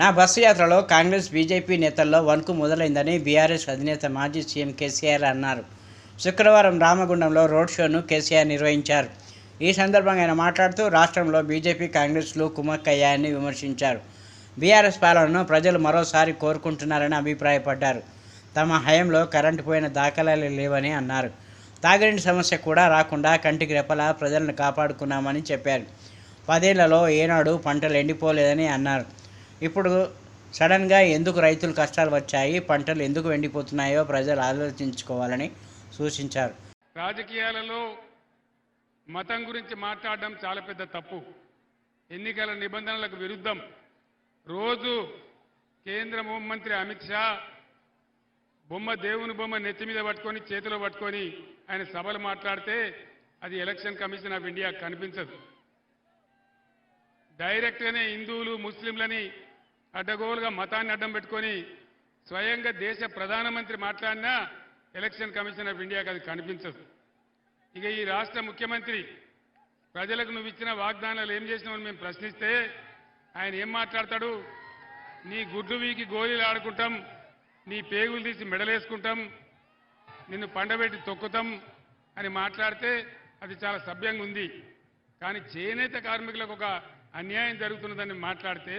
నా బస్సు యాత్రలో కాంగ్రెస్ బీజేపీ నేతల్లో వణుకు మొదలైందని బీఆర్ఎస్ అధినేత మాజీ సీఎం కేసీఆర్ అన్నారు. శుక్రవారం రామగుండంలో రోడ్ షోను కేసీఆర్ నిర్వహించారు. ఈ సందర్భంగా ఆయన మాట్లాడుతూ రాష్ట్రంలో బీజేపీ కాంగ్రెస్లు కుమ్మక్కయ్యాయని విమర్శించారు. బీఆర్ఎస్ పాలనను ప్రజలు మరోసారి కోరుకుంటున్నారని అభిప్రాయపడ్డారు. తమ హయంలో కరెంటు పోయిన దాఖలాలు లేవని అన్నారు. తాగునీటి సమస్య కూడా రాకుండా కంటికి రెప్పలా ప్రజలను కాపాడుకున్నామని చెప్పారు. పదేళ్ళలో ఏనాడు పంటలు ఎండిపోలేదని అన్నారు. ఇప్పుడు సడన్గా ఎందుకు రైతులు కష్టాలు వచ్చాయి పంటలు ఎందుకు ఎండిపోతున్నాయో ప్రజలు ఆలోచించుకోవాలని సూచించారు. రాజకీయాలలో మతం గురించి మాట్లాడడం చాలా పెద్ద తప్పు. ఎన్నికల నిబంధనలకు విరుద్ధం. రోజు కేంద్ర హోంమంత్రి అమిత్ షా బొమ్మ దేవుని బొమ్మ నెత్తి మీద పట్టుకొని చేతిలో పట్టుకొని ఆయన సభలు మాట్లాడితే అది ఎలక్షన్ కమిషన్ ఆఫ్ ఇండియా కనిపించదు. డైరెక్ట్గానే హిందువులు ముస్లింలని అడ్డగోలుగా మతాన్ని అడ్డం పెట్టుకొని స్వయంగా దేశ ప్రధానమంత్రి మాట్లాడినా ఎలక్షన్ కమిషన్ ఆఫ్ ఇండియాకి అది కనిపించదు. ఇక ఈ రాష్ట్ర ముఖ్యమంత్రి ప్రజలకు నువ్వు ఇచ్చిన వాగ్దానాలు ఏం చేసినావని మేము ప్రశ్నిస్తే ఆయన ఏం మాట్లాడతాడు? నీ గుడ్డు వీకి గోళీలు ఆడుకుంటాం నీ పేగులు తీసి మెడలేసుకుంటాం నిన్ను పండబెట్టి తొక్కుతాం అని మాట్లాడితే అది చాలా సభ్యంగా ఉంది. కానీ చేనేత కార్మికులకు ఒక అన్యాయం జరుగుతున్నదని మాట్లాడితే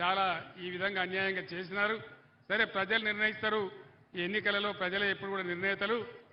చాలా ఈ విధంగా అన్యాయంగా చేసినారు. సరే ప్రజలు నిర్ణయిస్తారు. ఈ ఎన్నికలలో ప్రజలే ఎప్పుడు కూడా నిర్ణేతలు.